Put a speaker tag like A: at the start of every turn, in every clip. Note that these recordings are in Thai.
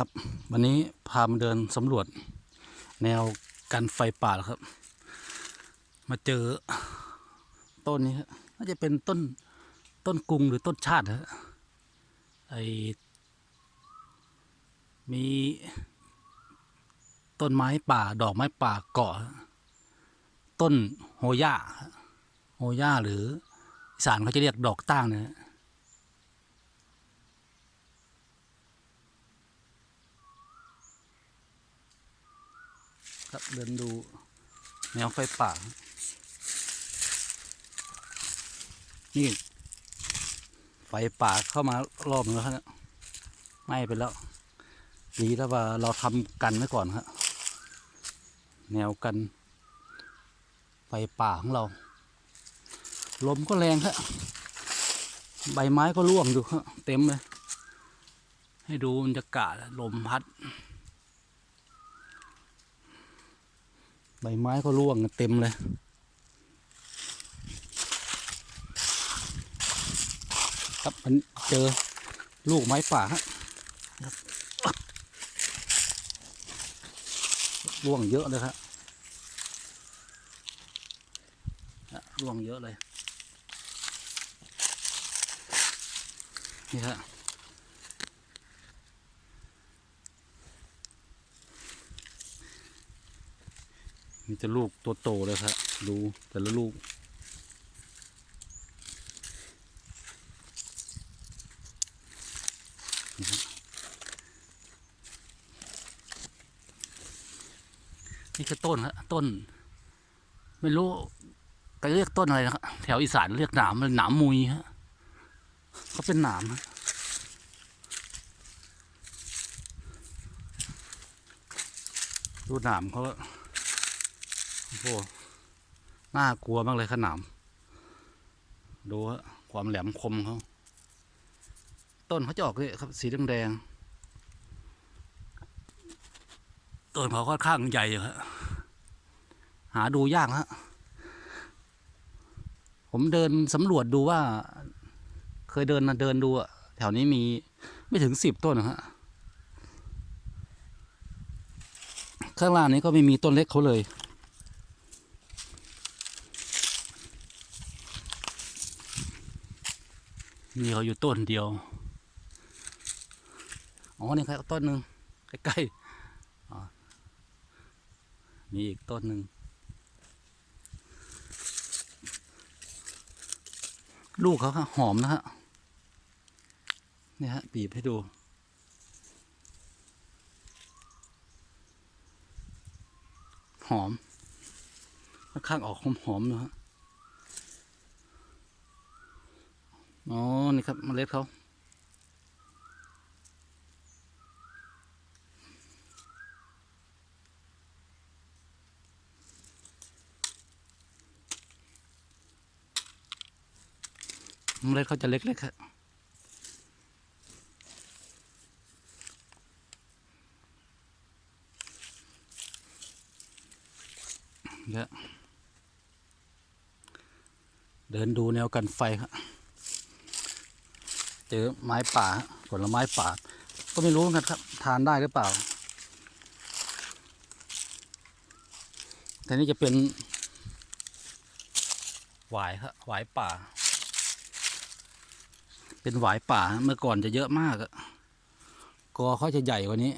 A: ครับ วันนี้พามาเดินสำรวจ แนวกันไฟป่าครับ มาเจอต้นนี้ฮะน่าจะเป็นต้นต้นกุงหรือต้นชาติฮะไอมีต้นไม้ป่า ดอกไม้ป่าเกาะ ต้นโฮย่าโฮย่าหรืออีสานเขาจะเรียกดอกตั้งนะ ครับ เดินดูแนวไฟป่า นี่ไฟป่าเข้ามารอบนึงแล้วครับไหม้ไปแล้วดีแล้วว่าเราทำกันไว้ก่อนครับแนวกัน ไฟป่าของเรา ลมก็แรงครับใบไม้ก็ร่วงอยู่ครับเต็มเลย ให้ดูบรรยากาศลมพัด บไม้ก็ร่วงเต็มเลย ครับมันเจอลูกไม้ป่าฮะครับร่วงเยอะเลยครับร่วงเยอะเลย นี่ครับ มีแต่ลูกตัวโตเลยครับ ดูแต่ละลูก นี่คือต้นครับต้น ไม่รู้ก็เรียกต้นอะไรนะครับแถวอีสานเรียกหนามหนามมุยฮะก็เป็นหนามฮะดูหนามเขา โอ้โหน่ากลัวมากเลยขนามดูความแหลมคมเขาต้นเขาจะออกเลยครับ สีแดงๆต้นเขาค่อนข้างใหญ่อยู่ฮะหาดูยากฮะผมเดินสำรวจดูว่า เคยเดินเดินดูแถวนี้มีไม่ถึงสิบต้นฮะข้างล่างนี้ก็ไม่มีต้นเล็กเขาเลย มีเขาอยู่ต้นเดียว อ๋อ นี่ครับต้นหนึ่งใกล้ๆมีอีกต้นหนึ่ง ลูกเขาครับหอมนะฮะ นี่ฮะบีบให้ดูหอมค่อนข้างออกหอมๆนะฮะ อ๋อ นี่ครับเมล็ดเขาเมล็ดเขาจะเล็กๆครับเยอะเดินดูแนวกันไฟครับ เจอไม้ป่าผลไม้ป่า ก็ไม่รู้นกันครับ ทานได้หรือเปล่า แต่นี่จะเป็นหวายครับหวายป่า เป็นหวายป่าเมื่อก่อนจะเยอะมากอะกอเขาจะใหญ่กว่านี้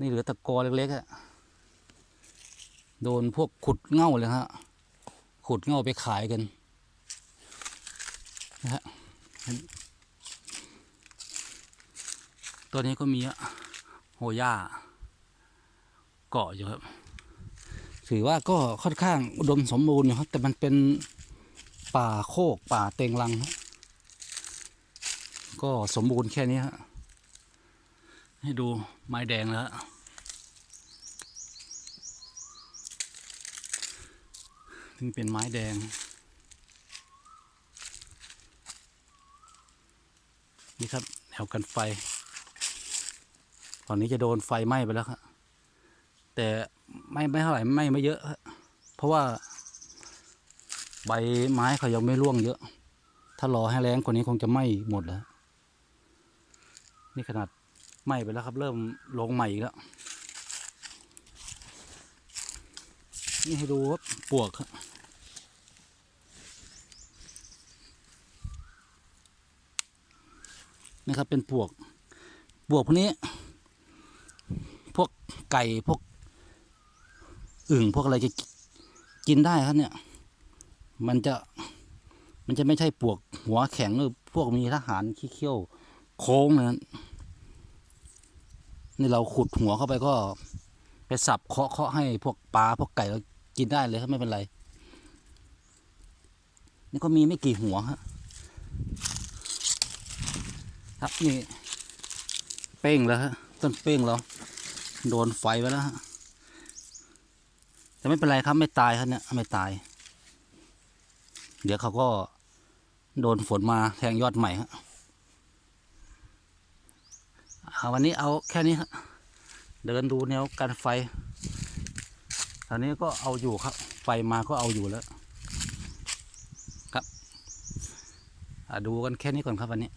A: นี่เหลือแต่กอเล็กๆอะโดนพวกขุดเง่าเลยฮะขุดเง่าไปขายกัน นะฮะตัวนี้ก็มีอะโฮย่าเกาะอยู่ครับ ถือว่าก็ค่อนข้างอุดมสมบูรณ์อยู่ครับ แต่มันเป็นป่าโคกป่าเต็งรัง ก็สมบูรณ์แค่นี้ฮะให้ดูไม้แดงแล้วถึงเป็นไม้แดง นี่ครับแนวกันไฟตอนนี้จะโดนไฟไหม้ไปแล้วครับแต่ไม่ไม่เท่าไหร่ไม้ไม่เยอะ เพราะว่า ใบไม้เขายังไม่ร่วงเยอะ ถ้ารอให้แรงกว่านี้คงจะไหม้หมดแล้ว นี่ขนาดไหม้ไปแล้วครับ เริ่มลงใหม่อีกแล้ว นี่ให้ดูว่าปวกครับ นี่ครับ เป็นปวกปวกพวกนี้ พวกไก่พวกอึ่งพวกอะไรจะกินได้ครับเนี่ย มันจะมันจะไม่ใช่ปวกหัวแข็งหรือพวกมีทหารขี้เขี้ยวโค้งนะนี่เราขุดหัวเข้าไปก็ไปสับเคาะเคาะให้พวกปลาพวกไก่เรากินได้เลยครับไม่เป็นไร นี่ก็มีไม่กี่หัวครับ ครับนี่เป้งแล้วฮะต้นเป้งเราโดนไฟไปแล้วฮะแต่ไม่เป็นไรครับไม่ตายครับเนี่ยไม่ตาย เดี๋ยวเขาก็โดนฝนมาแทงยอดใหม่ฮะวันนี้เอาแค่นี้ฮะเดินดูแนวกันไฟตอนนี้ก็เอาอยู่ครับ ไฟมาก็เอาอยู่แล้วครับดูกันแค่นี้ก่อนครับวันนี้